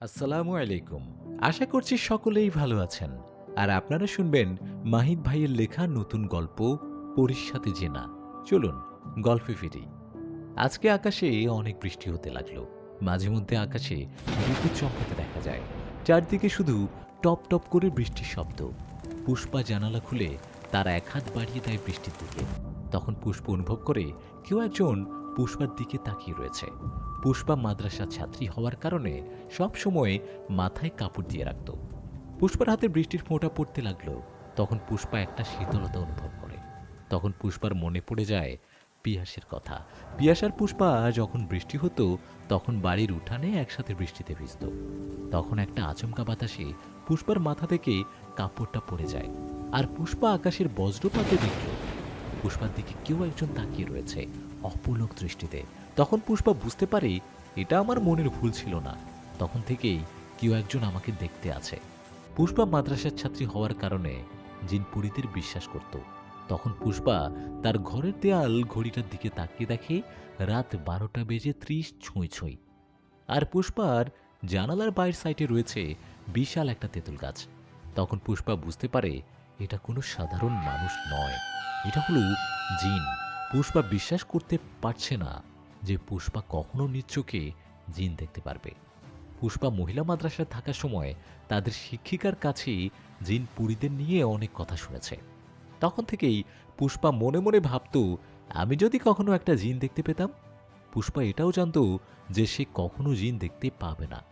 আসসালামু আলাইকুম। আশা করছি সকলেই ভালো আছেন। আর আপনারা শুনবেন মাহিদ ভাইয়ের লেখা নতুন গল্প, পরীর সাথে জেনা। চলুন, গল্পে ফিরি। আজকে আকাশে অনেক বৃষ্টি হতে লাগল। মাঝে মধ্যে আকাশে বিদ্যুৎ চমকাতে দেখা যায়। চারদিকে শুধু টপ টপ করে বৃষ্টির শব্দ। পুষ্পা জানালা খুলে তার এক হাত বাড়িয়ে দেয় বৃষ্টির দিকে। তখন পুষ্প অনুভব করে কেউ একজন পুষ্পার দিকে তাকিয়ে রয়েছে। পুষ্পা মাদ্রাসার ছাত্রী হওয়ার কারণে সব সময় মাথায় কাপড় দিয়ে রাখত। পুষ্পার হাতে বৃষ্টির ফোঁটা পড়তে লাগল। তখন পুষ্পা একটা শীতলতা অনুভব করে। তখন পুষ্পার মনে পড়ে যায় পিয়াসের কথা। পিয়াসার পুষ্পা যখন বৃষ্টি হতো, তখন বাড়ির উঠানে একসাথে বৃষ্টিতে ভিজত। তখন একটা আচমকা বাতাসে পুষ্পার মাথা থেকে কাপড়টা পড়ে যায় আর পুষ্পা আকাশের বজ্রপাতে দেখল পুষ্পার দিকে কেউ একজন তাকিয়ে রয়েছে। অপলক দৃষ্টিতে। তখন পুষ্পা বুঝতে পারে এটা আমার মনের ভুল ছিল না। তখন থেকেই কেউ একজন আমাকে দেখতে আছে। পুষ্পা মাদ্রাসার ছাত্রী হওয়ার কারণে জিন পরিদের বিশ্বাস করত। তখন পুষ্পা তার ঘরের দেয়াল ঘড়িটার দিকে তাকিয়ে দেখে রাত বারোটা বেজে ত্রিশ ছুঁই ছুঁই। আর পুষ্পার জানালার বাইরের সাইডে রয়েছে বিশাল একটা তেঁতুল গাছ। তখন পুষ্পা বুঝতে পারে এটা কোনো সাধারণ মানুষ নয়। এটা হলো জিন। পুষ্পা বিশ্বাস করতে পারছে না যে পুষ্পা কখনো নিজ চোখে জিন দেখতে পারবে। পুষ্পা মহিলা মাদ্রাসায় থাকার সময় তাদের শিক্ষিকার কাছে জিন পুরীদের নিয়ে অনেক কথা শুনেছে। তখন থেকেই পুষ্পা মনে মনে ভাবত, আমি যদি কখনো একটা জিন দেখতে পেতাম? পুষ্পা এটাও জানতো যে সে কখনো জিন দেখতে পাবে না।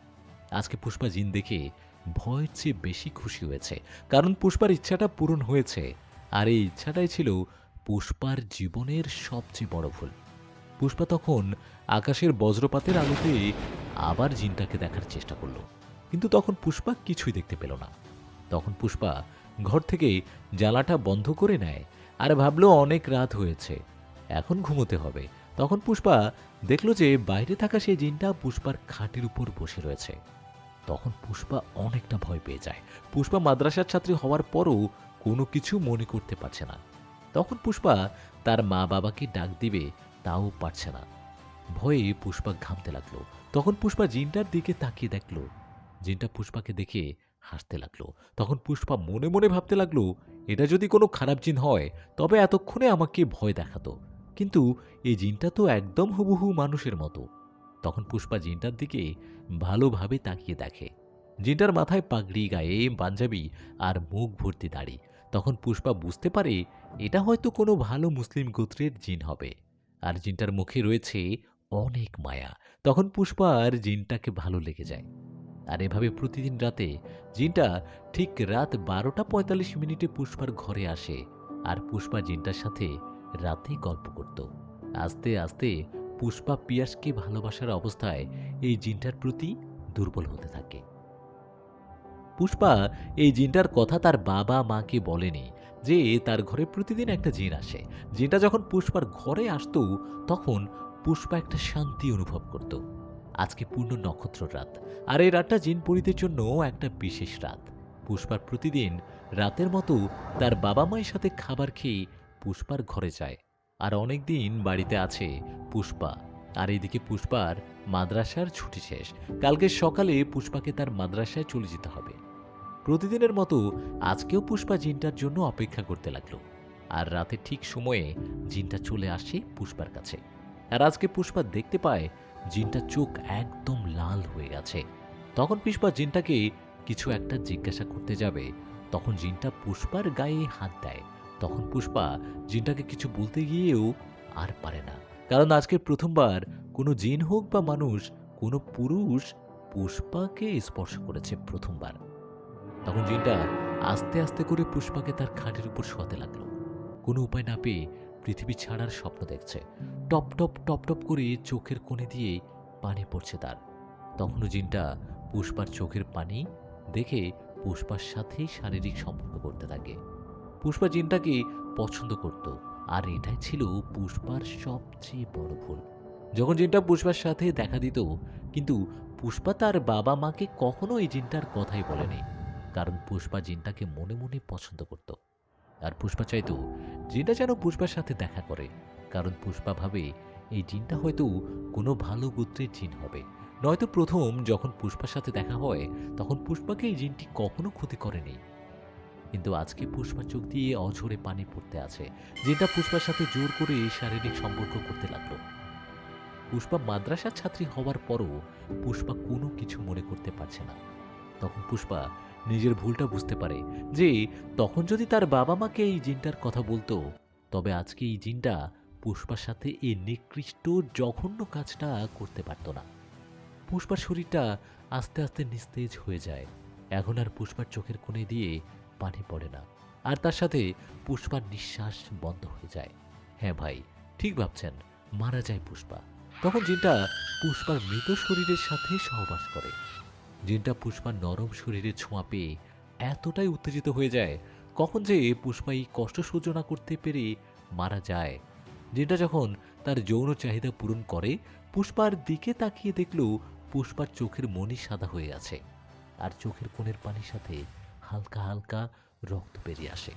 আজকে পুষ্পা জিন দেখে ভয়ের চেয়ে বেশি খুশি হয়েছে, কারণ পুষ্পার ইচ্ছাটা পূরণ হয়েছে। আর এই ইচ্ছাটাই ছিল পুষ্পার জীবনের সবচেয়ে বড় ভুল। পুষ্পা তখন আকাশের বজ্রপাতের আলোতে আবার জিনটাকে দেখার চেষ্টা করল। কিন্তু তখন পুষ্পা কিছুই দেখতে পেল না। তখন পুষ্পা ঘর থেকে জ্বালাটা বন্ধ করে নেয় আর ভাবলো অনেক রাত হয়েছে, এখন ঘুমোতে হবে। তখন পুষ্পা দেখল যে বাইরে থাকা সেই জিনটা পুষ্পার খাটের উপর বসে রয়েছে। তখন পুষ্পা অনেকটা ভয় পেয়ে যায়। পুষ্পা মাদ্রাসার ছাত্রী হওয়ার পরও কোনো কিছু মনে করতে পারছে না। তখন পুষ্পা তার মা বাবাকে ডাক দিবে, তাও পারছে না। ভয়ে পুষ্পা ঘামতে লাগল। তখন পুষ্পা জিনটার দিকে তাকিয়ে দেখল। জিনটা পুষ্পাকে দেখে হাসতে লাগল। তখন পুষ্পা মনে মনে ভাবতে লাগল, এটা যদি কোনো খারাপ জিন হয়, তবে এতক্ষণে আমাকে ভয় দেখাতো। কিন্তু এই জিনটা তো একদম হুবহু মানুষের মতো। তখন পুষ্পা জিনটার দিকে ভালোভাবে তাকিয়ে দেখে। জিনটার মাথায় পাগড়ি, গায়ে পাঞ্জাবি আর মুখ ভর্তি দাড়ি। তখন পুষ্পা বুঝতে পারে এটা হয়তো কোনো ভালো মুসলিম গোত্রের জিন হবে। আর জিনটার মুখে রয়েছে অনেক মায়া। তখন পুষ্পার জিনটাকে ভালো লেগে যায়। আর এভাবে প্রতিদিন রাতে জিনটা ঠিক রাত বারোটা পঁয়তাল্লিশ মিনিটে পুষ্পার ঘরে আসে আর পুষ্পা জিনটার সাথে রাতে গল্প করত। আস্তে আস্তে পুষ্পা পিয়াসকে ভালোবাসার অবস্থায় এই জিনটার প্রতি দুর্বল হতে থাকে। পুষ্পা এই জিনটার কথা তার বাবা মাকে বলেনি, যে তার ঘরে প্রতিদিন একটা জিন আসে। জিনটা যখন পুষ্পার ঘরে আসতো, তখন পুষ্পা একটা শান্তি অনুভব করত। আজকে পূর্ণ নক্ষত্র রাত, আর এই রাতটা জিন পরিদের জন্য একটা বিশেষ রাত। পুষ্পার প্রতিদিন রাতের মতো তার বাবা মায়ের সাথে খাবার খেয়ে পুষ্পার ঘরে যায়। আর অনেক দিন বাড়িতে আছে পুষ্পা। আর এদিকে পুষ্পার মাদ্রাসার ছুটি শেষ। কালকে সকালে পুষ্পাকে তার মাদ্রাসায় চলে যেতে হবে। প্রতিদিনের মতো আজকেও পুষ্পা জিনটার জন্য অপেক্ষা করতে লাগল। আর রাতে ঠিক সময়ে জিনটা চলে আসে পুষ্পার কাছে। আর আজকে পুষ্পা দেখতে পায় জিনটার চোখ একদম লাল হয়ে গেছে। তখন পুষ্পা জিনটাকে কিছু একটা জিজ্ঞাসা করতে যাবে। তখন জিনটা পুষ্পার গায়ে হাত দেয়। তখন পুষ্পা জিনটাকে কিছু বলতে গিয়েও আর পারে না। কারণ আজকে প্রথমবার কোনো জিন হোক বা মানুষ, কোনো পুরুষ পুষ্পাকে স্পর্শ করেছে প্রথমবার। তখন জিনটা আস্তে আস্তে করে পুষ্পাকে তার খাটের উপর শোয়াতে লাগল। কোনো উপায় না পেয়ে পৃথিবী ছাড়ার স্বপ্ন দেখছে। টপ টপ টপ টপ করে চোখের কোণে দিয়ে পানি পড়ছে তার। তখনও জিনটা পুষ্পার চোখের পানি দেখে পুষ্পার সাথেই শারীরিক সম্পর্ক করতে থাকে। পুষ্পা জিনটাকে পছন্দ করত। আর এটাই ছিল পুষ্পার সবচেয়ে বড় ভুল। যখন জিনটা পুষ্পার সাথে দেখা দিত, কিন্তু পুষ্পা তার বাবা মাকে কখনো এই জিনটার কথাই বলেনি, কারণ পুষ্পা জিনটাকে মনে মনে পছন্দ করত। আর পুষ্পা চাইতো জিনটা যেন পুষ্পার সাথে দেখা করে, কারণ পুষ্পা ভাবে এই জিনটা হয়তো কোনো ভালো গোত্রের জিন হবে। নয়তো প্রথম যখন পুষ্পার সাথে দেখা হয়, তখন পুষ্পাকে এই জিনটি কখনো ক্ষতি করেনি। কিন্তু আজকে পুষ্পা চোখ দিয়ে অঝরে পানি পড়তে আছে, যেটা পুষ্পার সাথে জোর করে শারীরিক সম্পর্ক করতে লাগল। পুষ্পা মাদ্রাসার ছাত্রী হওয়ার পরও পুষ্পা কোনো কিছু মনে করতে পারছে না। তখন পুষ্পা নিজের ভুলটা বুঝতে পারে যে, তখন যদি তার বাবা মাকে এই জিনটার কথা বলতো, তবে আজকে এই জিনটা পুষ্পার সাথে এই নিকৃষ্ট, জঘন্য কাজটা করতে পারত না। পুষ্পার শরীরটা আস্তে আস্তে নিস্তেজ হয়ে যায়। এখন আর পুষ্পার চোখের কোণে দিয়ে পানি পড়ে না। আর তার সাথে পুষ্পার নিঃশ্বাস বন্ধ হয়ে যায়। হ্যাঁ ভাই, ঠিক ভাবছেন, মারা যায় পুষ্পা। তখন জিনটা পুষ্পার মৃত শরীরের সাথে সহবাস করে। জিনটা পুষ্পার নরম শরীরে ছোঁয়া পেয়ে এতটাই উত্তেজিত হয়ে যায়, কখন যে পুষ্পা এই কষ্ট সহ্য না করতে পেরে মারা যায়। জিনটা যখন তার যৌন চাহিদা পূরণ করে, পুষ্পার দিকে তাকিয়ে দেখল পুষ্পার চোখের মনি সাদা হয়ে আছে। আর চোখের কোণের পানির সাথে হালকা হালকা রক্ত বেরিয়ে আসে।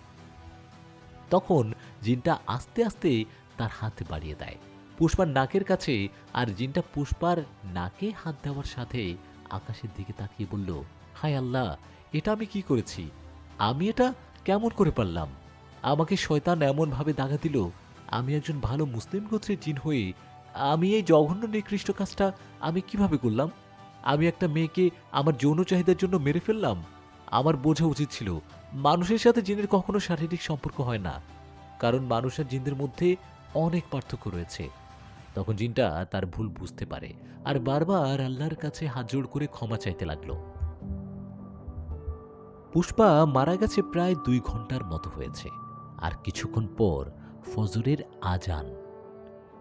তখন জিনটা আস্তে আস্তে তার হাত বাড়িয়ে দেয়। পুষ্পার নাকের কাছে আর জিনটা পুষ্পার নাকে হাত দেওয়ার সাথে আকাশের দিকে তাকিয়ে বলল, হায় আল্লাহ, এটা আমি কি করেছি? আমি এটা কেমন করে পারলাম? আমাকে শয়তান এমনভাবে দাগা দিল, আমি একজন ভালো মুসলিম গোত্রের জিন হয়ে আমি এই জঘন্য নিকৃষ্ট কাজটা আমি কীভাবে করলাম? আমি একটা মেয়েকে আমার যৌন চাহিদার জন্য মেরে ফেললাম? আমার বোঝা উচিত ছিল, মানুষের সাথে জিনের কখনো শারীরিক সম্পর্ক হয় না, কারণ মানুষ আর জিনদের মধ্যে অনেক পার্থক্য রয়েছে। তখন জিনটা তার ভুল বুঝতে পারে আর বারবার আল্লাহর কাছে হাত জোড় করে ক্ষমা চাইতে লাগল। পুষ্পা মারা গেছে প্রায় দুই ঘণ্টার মতো হয়েছে আর কিছুক্ষণ পর ফজরের আজান।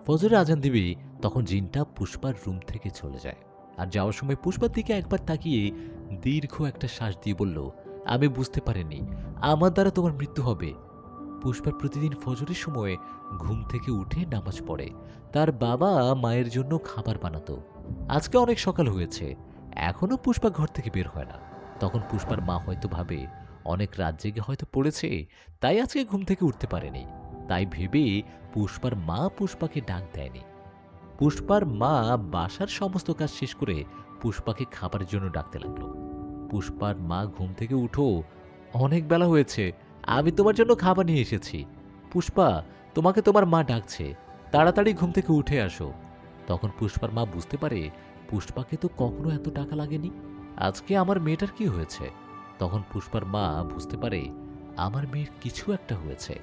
ফজরের আজান দিবে তখন জিনটা পুষ্পার রুম থেকে চলে যায়। আর যাওয়ার সময় পুষ্পার দিকে একবার তাকিয়ে দীর্ঘ একটা শ্বাস দিয়ে বলল, আমি বুঝতে পারিনি। আমার দ্বারা তোমার মৃত্যু হবে। পুষ্পা প্রতিদিন ফজরের সময় ঘুম থেকে উঠে নামাজ পড়ে। তার বাবা মায়ের জন্য খাবার বানাতো। আজকে অনেক সকাল হয়েছে। এখনও পুষ্পা ঘর থেকে বের হয় না। তখন পুষ্পার মা হয়তো ভাবে, অনেক রাত জেগে হয়তো পড়েছে, তাই আজকে ঘুম থেকে উঠতে পারেনি। তাই ভেবে পুষ্পার মা পুষ্পাকে ডাক দেয়নি। পুষ্পার মা বাসার সমস্ত কাজ শেষ করে পুষ্পাকে খাবারের জন্য ডাকতে লাগল। পুষ্পার মা ঘুম থেকে উঠো, অনেক বেলা হয়েছে, আমি তোমার জন্য খাবার নিয়ে এসেছি। পুষ্পা, তোমাকে তোমার মা ডাকছে, তাড়াতাড়ি ঘুম থেকে উঠে আসো। তখন পুষ্পার মা বুঝতে পারে, পুষ্পাকে তো কখনো এত টাকা লাগেনি। আজকে আমার মেয়েটার কি হয়েছে? তখন পুষ্পার মা বুঝতে পারে, আমার মেয়ের কিছু একটা হয়েছে।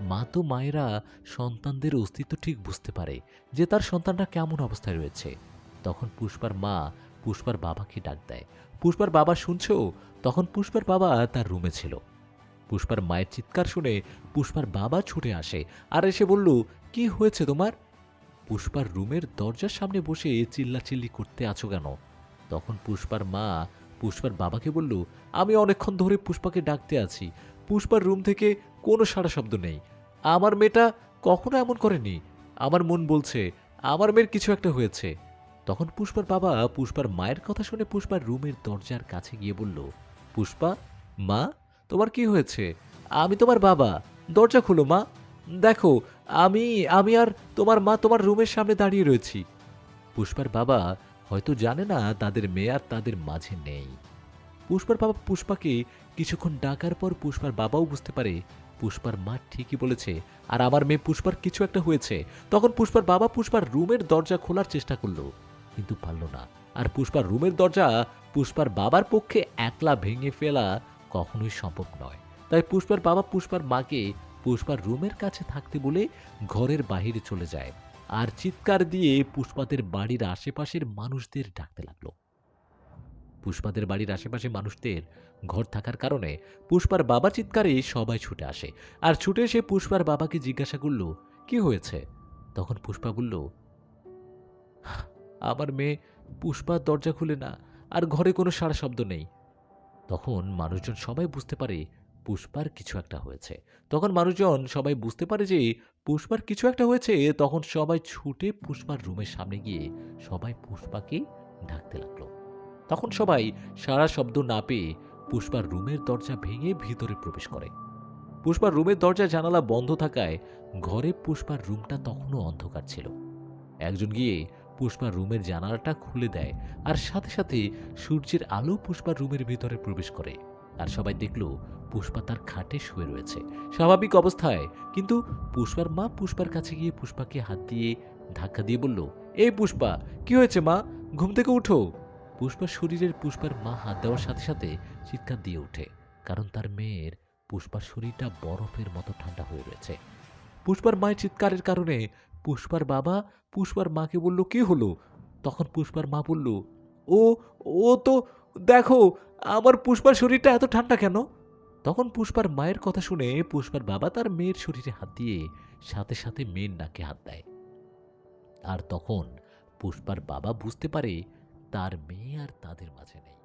মা তো মায়েরা সন্তানদের অস্তিত্ব ঠিক বুঝতে পারে যে তার সন্তানটা কেমন অবস্থায় রয়েছে। তখন পুষ্পার মা পুষ্পার বাবাকে ডাক দেয়। পুষ্পার বাবা শুনছো? তখন পুষ্পার বাবা তার রুমে ছিল। পুষ্পার মায়ের চিৎকার শুনে পুষ্পার বাবা ছুটে আসে আর এসে বলল, কি হয়েছে তোমার? পুষ্পার রুমের দরজার সামনে বসে চিল্লাচিল্লি করতে আছো কেন? তখন পুষ্পার মা পুষ্পার বাবাকে বলল, আমি অনেকক্ষণ ধরে পুষ্পাকে ডাকতে আছি। পুষ্পার রুম থেকে কোনো সাড়া শব্দ নেই। আমার মেয়েটা কখনো এমন করেনি। আমার মন বলছে, আমার মেয়ের কিছু একটা হয়েছে। তখন পুষ্পার বাবা পুষ্পার মায়ের কথা শুনে পুষ্পার রুমের দরজার কাছে গিয়ে বলল, পুষ্পা, মা, তোমার কি হয়েছে? আমি তোমার বাবা। দরজা খুলো, মা। দেখো, আমি আমি আর তোমার মা তোমার রুমের সামনে দাঁড়িয়ে রয়েছি। পুষ্পার বাবা হয়তো জানে না তাদের মেয়ে আর তাদের মাঝে নেই। পুষ্পার বাবা পুষ্পাকে কিছুক্ষণ ডাকার পর পুষ্পার বাবাও বুঝতে পারে পুষ্পার মা ঠিকই বলেছে, আর আমার মেয়ে পুষ্পার কিছু একটা হয়েছে। তখন পুষ্পার বাবা পুষ্পার রুমের দরজা খোলার চেষ্টা করল। কিন্তু পারল না। আর পুষ্পার রুমের দরজা পুষ্পার বাবার পক্ষে একলা ভেঙে ফেলা কখনোই সম্ভব নয়। তাই পুষ্পার বাবা পুষ্পার মাকে পুষ্পার রুমের কাছে থাকতে বলে ঘরের বাহিরে চলে যায়। আর চিৎকার দিয়ে পুষ্পাদের বাড়ির আশেপাশের মানুষদের ডাকতে লাগল। পুষ্পাদের বাড়ির আশেপাশে মানুষদের ঘর থাকার কারণে পুষ্পার বাবা চিৎকারে সবাই ছুটে আসে। আর ছুটে এসে পুষ্পার বাবাকে জিজ্ঞাসা করল, কি হয়েছে? তখন পুষ্পা বলল আমার মেয়ে পুষ্পার দরজা খুলে না, আর ঘরে কোনো সারা শব্দ নেই। তখন মানুষজন সবাই বুঝতে পারে পুষ্পার কিছু একটা হয়েছে। তখন মানুষজন সবাই বুঝতে পারে যে পুষ্পার কিছু একটা হয়েছে, তখন সবাই ছুটে পুষ্পার রুমের সামনে গিয়ে সবাই পুষ্পাকে ডাকতে লাগল। তখন সবাই সারা শব্দ না পেয়ে পুষ্পার রুমের দরজা ভেঙে ভিতরে প্রবেশ করে। পুষ্পার রুমের দরজা জানালা বন্ধ থাকায় ঘরে পুষ্পার রুমটা তখনও অন্ধকার ছিল। একজন গিয়ে পুষ্পা রুমের জানালাটা খুলে দেয় আর সাথে সাথে সূর্যের আলো পুষ্পার রুমের ভিতরে প্রবেশ করে। আর সবাই দেখল পুষ্পা তার খাটে শুয়ে রয়েছে। স্বাভাবিক অবস্থায়, কিন্তু পুষ্পার মা পুষ্পার কাছে গিয়ে পুষ্পাকে হাত দিয়ে ধাক্কা দিয়ে বলল, এই পুষ্পা, কি হয়েছে মা? ঘুম থেকে উঠো। পুষ্পার শরীরের পুষ্পার মা হাত দেওয়ার সাথে সাথে চিৎকার দিয়ে ওঠে, কারণ তার মেয়ের পুষ্পার শরীরটা বরফের মতো ঠান্ডা হয়ে রয়েছে। পুষ্পার মায়ের চিৎকারের কারণে পুষ্পার বাবা পুষ্পার মাকে বলল, কে হলো? তখন পুষ্পার মা বলল, ও ও তো, দেখো, আমার পুষ্পার শরীরটা এত ঠান্ডা কেন? তখন পুষ্পার মায়ের কথা শুনে পুষ্পার বাবা তার মেয়ের শরীরে হাত দিয়ে সাথে সাথে মেয়ের নাকে হাত দেয়। আর তখন পুষ্পার বাবা বুঝতে পারে তার মেয়ে আর তাদের মাঝে নেই।